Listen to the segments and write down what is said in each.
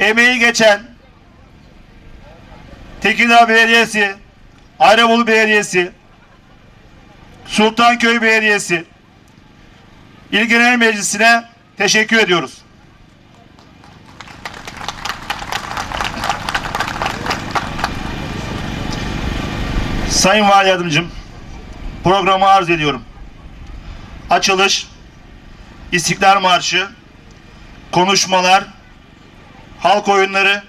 emeği geçen Tekirdağ Belediyesi, Ayrabolu Belediyesi, Sultanköy Belediyesi, İl Genel Meclisi'ne teşekkür ediyoruz. Sayın Vali Yardımcım, programı arz ediyorum. Açılış, İstiklal Marşı, konuşmalar, halk oyunları,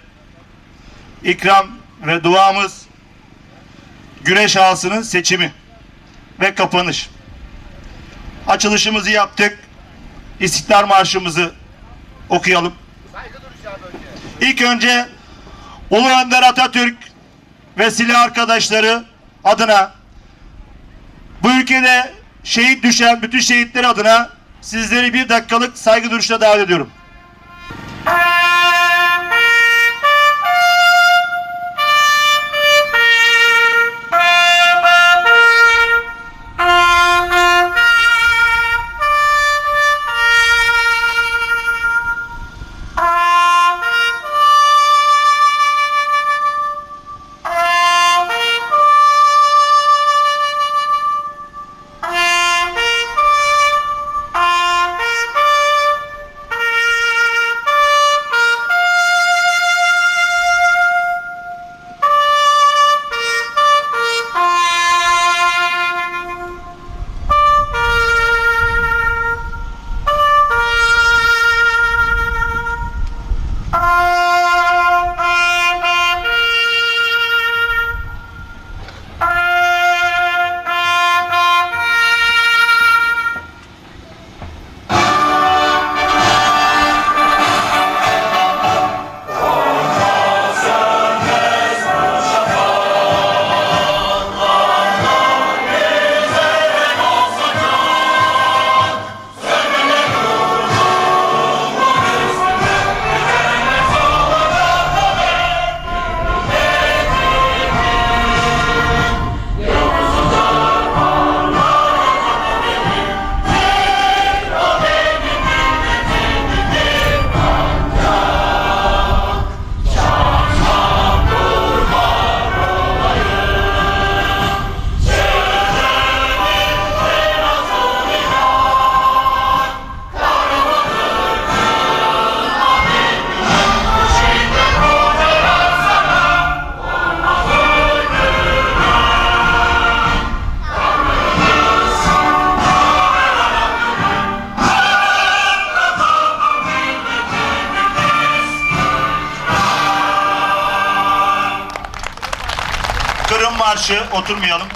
ikram ve duamız, güneş ağasının seçimi ve kapanış. Açılışımızı yaptık. İstiklal Marşımızı okuyalım. İlk önce Ulu Önder Atatürk ve silah arkadaşları adına bu ülkede şehit düşen bütün şehitler adına sizleri bir dakikalık saygı duruşuna davet ediyorum. Kırım Marşı oturmayalım.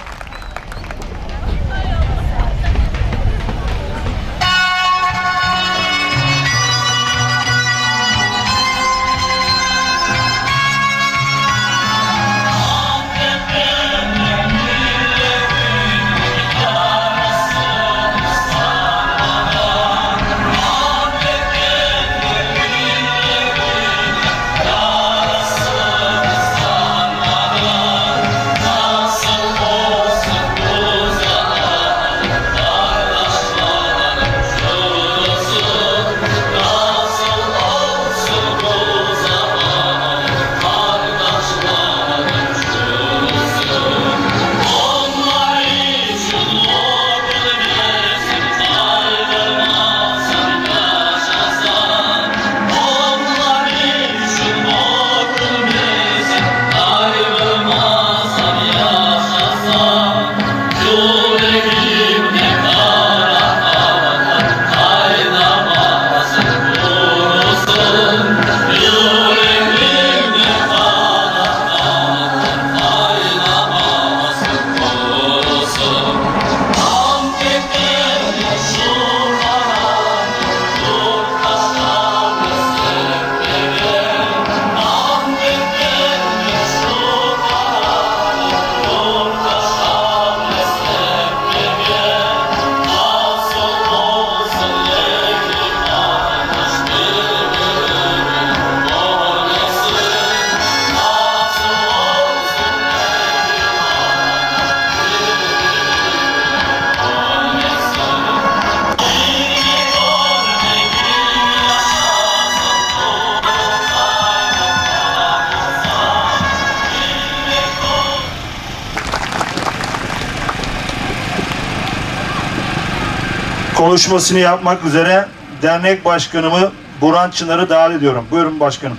Konuşmasını yapmak üzere dernek başkanımı Burhan Çınar'ı davet ediyorum. Buyurun başkanım.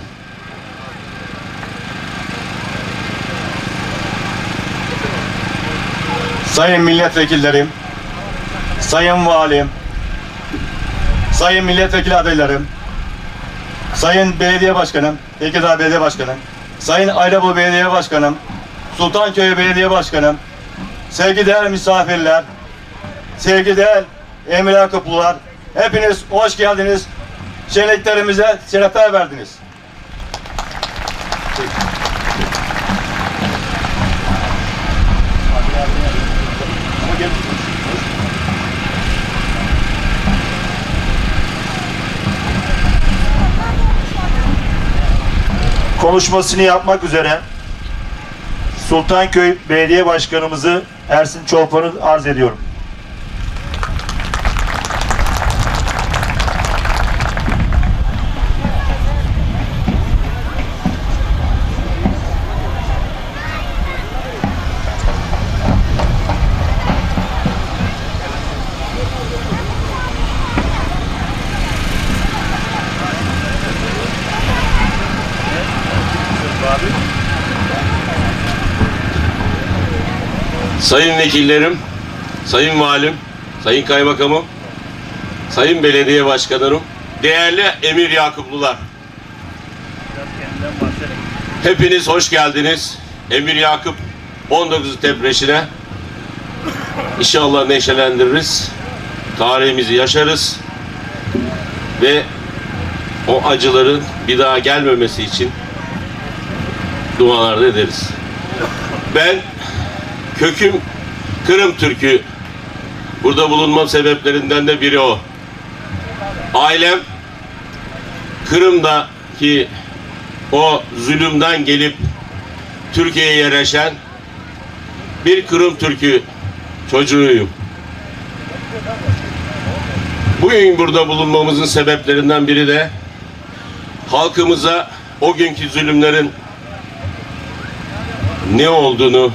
Sayın milletvekillerim, sayın valim, sayın milletvekili adaylarım, sayın belediye başkanım, Tekirdağ Belediye Başkanım, sayın Ayrabolu Belediye Başkanım, Sultanköy Belediye Başkanım, sevgideğer misafirler, sevgideğer emir Yakuplular, hepiniz hoş geldiniz. Şenliklerimize şerefler verdiniz. Konuşmasını yapmak üzere Sultanköy Belediye Başkanımızı Ersin Çolpan'ı arz ediyorum. Sayın vekillerim, sayın valim, sayın kaymakamım, sayın belediye başkanlarım, değerli emir Yakuplular. Hepiniz hoş geldiniz. Emir Yakup 19 tepreşine İnşallah neşelendiririz. Tarihimizi yaşarız. Ve o acıların bir daha gelmemesi için dualar da ederiz. Ben köküm Kırım Türk'ü. Burada bulunmam sebeplerinden de biri o. Ailem Kırım'daki o zulümden gelip Türkiye'ye yerleşen bir Kırım Türk'ü çocuğuyum. Bugün burada bulunmamızın sebeplerinden biri de halkımıza o günkü zulümlerin ne olduğunu,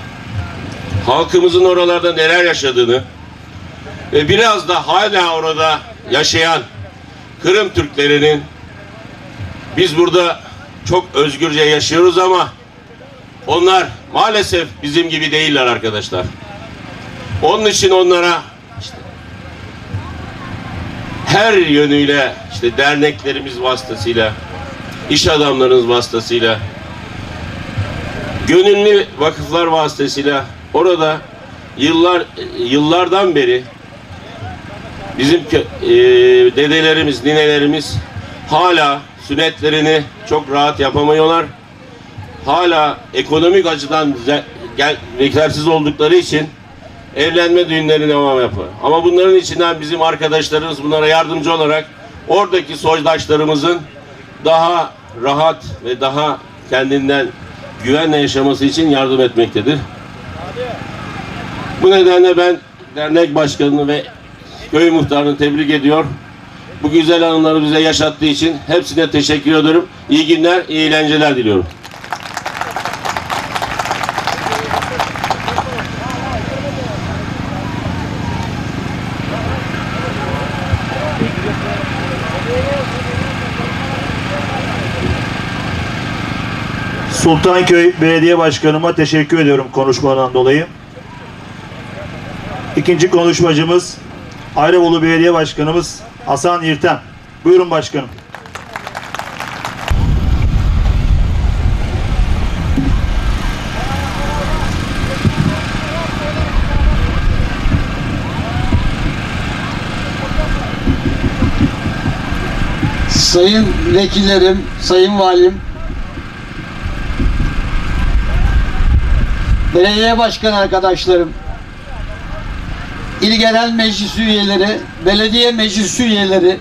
halkımızın oralarda neler yaşadığını ve biraz da hala orada yaşayan Kırım Türklerinin biz burada çok özgürce yaşıyoruz ama onlar maalesef bizim gibi değiller arkadaşlar. Onun için onlara işte her yönüyle işte derneklerimiz vasıtasıyla, iş adamlarımız vasıtasıyla, gönüllü vakıflar vasıtasıyla orada yıllar yıllardan beri bizim e, dedelerimiz, ninelerimiz hala sünnetlerini çok rahat yapamıyorlar. Hala ekonomik açıdan yetersiz oldukları için evlenme düğünleri devam yapıyor. Ama bunların içinden bizim arkadaşlarımız bunlara yardımcı olarak oradaki soydaşlarımızın daha rahat ve daha kendinden güvenle yaşaması için yardım etmektedir. Bu nedenle ben dernek başkanını ve köy muhtarını tebrik ediyor. Bu güzel anıları bize yaşattığı için hepsine teşekkür ederim. İyi günler, iyi eğlenceler diliyorum. Sultanköy Belediye Başkanıma teşekkür ediyorum konuşmadan dolayı. İkinci konuşmacımız Ayrıbolu Belediye Başkanımız Hasan İrtem. Buyurun başkanım. Sayın vekillerim, sayın valim, belediye başkan arkadaşlarım, il genel meclis üyeleri, belediye meclis üyeleri,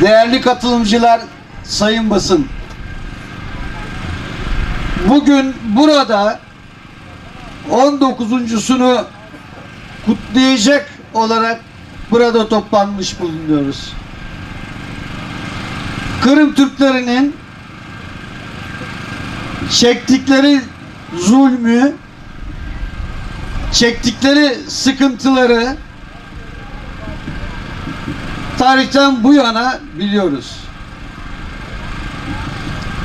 değerli katılımcılar, sayın basın. Bugün burada 19.sunu kutlayacak olarak burada toplanmış bulunuyoruz. Kırım Türklerinin çektikleri zulmü, çektikleri sıkıntıları tarihten bu yana biliyoruz.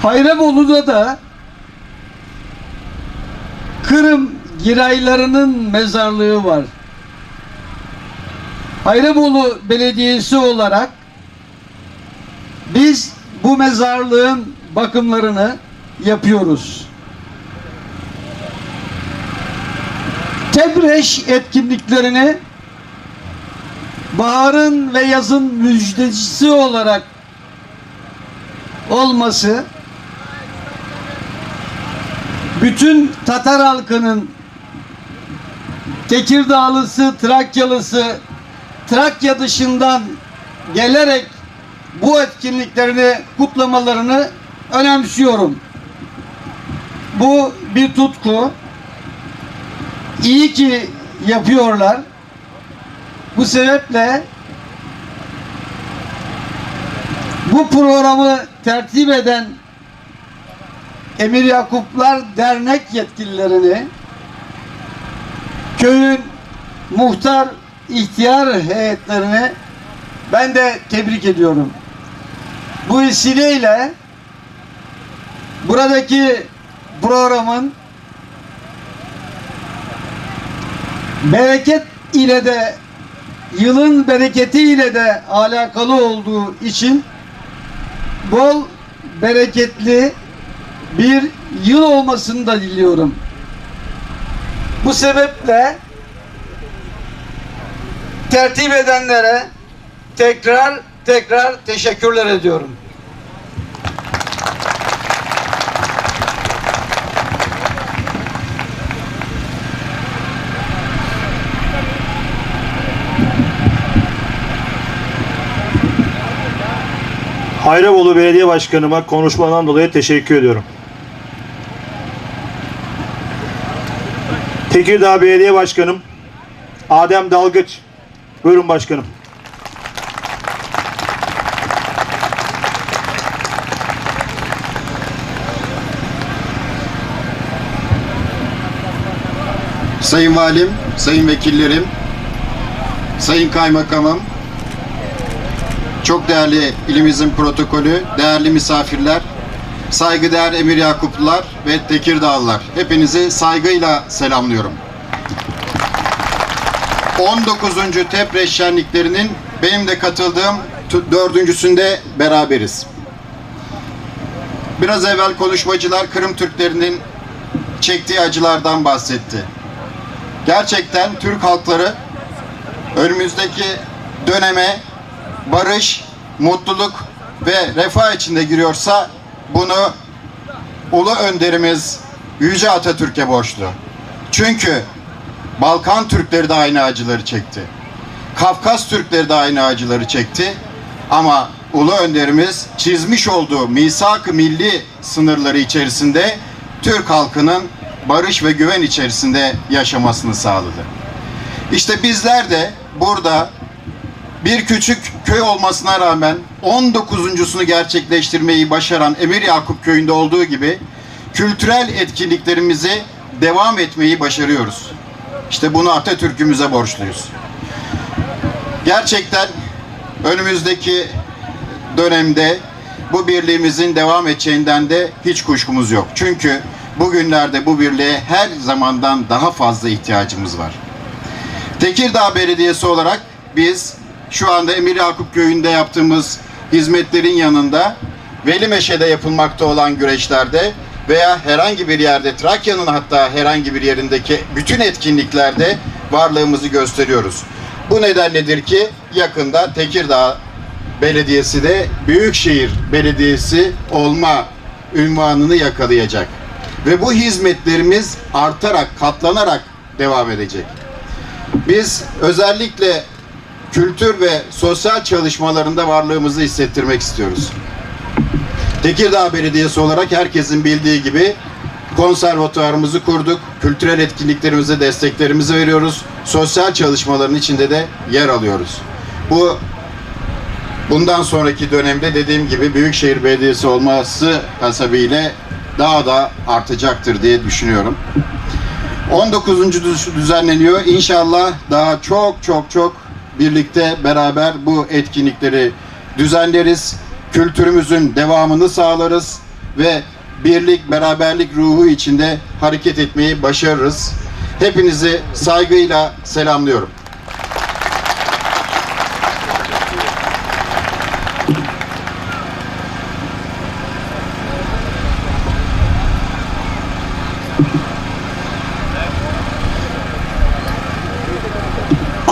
Hayrebolu'da da Kırım giraylarının mezarlığı var. Hayrebolu Belediyesi olarak biz bu mezarlığın bakımlarını yapıyoruz. Tebreş etkinliklerini baharın ve yazın müjdecisi olarak olması bütün Tatar halkının Tekirdağlısı, Trakyalısı, Trakya dışından gelerek bu etkinliklerini kutlamalarını önemsiyorum. Bu bir tutku. İyi ki yapıyorlar. Bu sebeple bu programı tertip eden Emir Yakuplar Dernek yetkililerini köyün muhtar ihtiyar heyetlerini ben de tebrik ediyorum. Bu vesileyle buradaki programın bereket ile de yılın bereketi ile de alakalı olduğu için bol bereketli bir yıl olmasını da diliyorum. Bu sebeple tertip edenlere tekrar tekrar teşekkürler ediyorum. Hayrebolu Belediye Başkanıma konuşmadan dolayı teşekkür ediyorum. Tekirdağ Belediye Başkanım Adem Dalgıç. Buyurun başkanım. Sayın Valim, Sayın Vekillerim, Sayın Kaymakamım, çok değerli ilimizin protokolü, değerli misafirler, saygıdeğer Emir Yakuplular ve Tekirdağlılar. Hepinizi saygıyla selamlıyorum. 19. Tepres şenliklerinin benim de katıldığım dördüncüsünde beraberiz. Biraz evvel konuşmacılar Kırım Türklerinin çektiği acılardan bahsetti. Gerçekten Türk halkları önümüzdeki döneme barış, mutluluk ve refah içinde giriyorsa bunu ulu önderimiz Yüce Atatürk'e borçlu. Çünkü Balkan Türkleri de aynı acıları çekti. Kafkas Türkleri de aynı acıları çekti. Ama ulu önderimiz çizmiş olduğu misak-ı milli sınırları içerisinde Türk halkının barış ve güven içerisinde yaşamasını sağladı. İşte bizler de burada bir küçük köy olmasına rağmen 19.sunu gerçekleştirmeyi başaran Emir Yakup köyünde olduğu gibi kültürel etkinliklerimizi devam etmeyi başarıyoruz. İşte bunu Atatürk'ümüze borçluyuz. Gerçekten önümüzdeki dönemde bu birliğimizin devam edeceğinden de hiç kuşkumuz yok. Çünkü bugünlerde bu birliğe her zamandan daha fazla ihtiyacımız var. Tekirdağ Belediyesi olarak biz şu anda Emir Yakup Köyü'nde yaptığımız hizmetlerin yanında Velimeşe'de yapılmakta olan güreşlerde veya herhangi bir yerde Trakya'nın hatta herhangi bir yerindeki bütün etkinliklerde varlığımızı gösteriyoruz. Bu nedenledir ki yakında Tekirdağ Belediyesi de Büyükşehir Belediyesi olma ünvanını yakalayacak. Ve bu hizmetlerimiz artarak, katlanarak devam edecek. Biz özellikle kültür ve sosyal çalışmalarında varlığımızı hissettirmek istiyoruz. Tekirdağ Belediyesi olarak herkesin bildiği gibi konservatuarımızı kurduk. Kültürel etkinliklerimize desteklerimizi veriyoruz. Sosyal çalışmaların içinde de yer alıyoruz. Bu bundan sonraki dönemde dediğim gibi Büyükşehir Belediyesi olması hasebiyle daha da artacaktır diye düşünüyorum. 19. düz- düzenleniyor. İnşallah daha çok çok çok birlikte beraber bu etkinlikleri düzenleriz. Kültürümüzün devamını sağlarız ve birlik, beraberlik ruhu içinde hareket etmeyi başarırız. Hepinizi saygıyla selamlıyorum.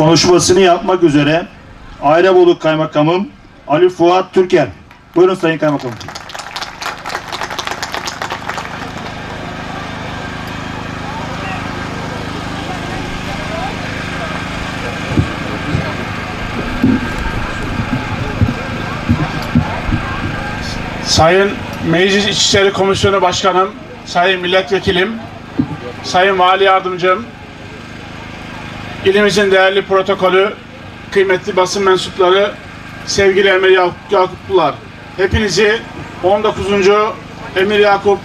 Konuşmasını yapmak üzere Ayrebolu Kaymakamım Ali Fuat Türker. Buyurun Sayın Kaymakamım. Sayın Meclis İçişleri Komisyonu Başkanım, Sayın Milletvekilim, Sayın Vali Yardımcım, ilimizin değerli protokolü, kıymetli basın mensupları, sevgili Emir Yak- Yakuplular. Hepinizi 19. Emir Yakup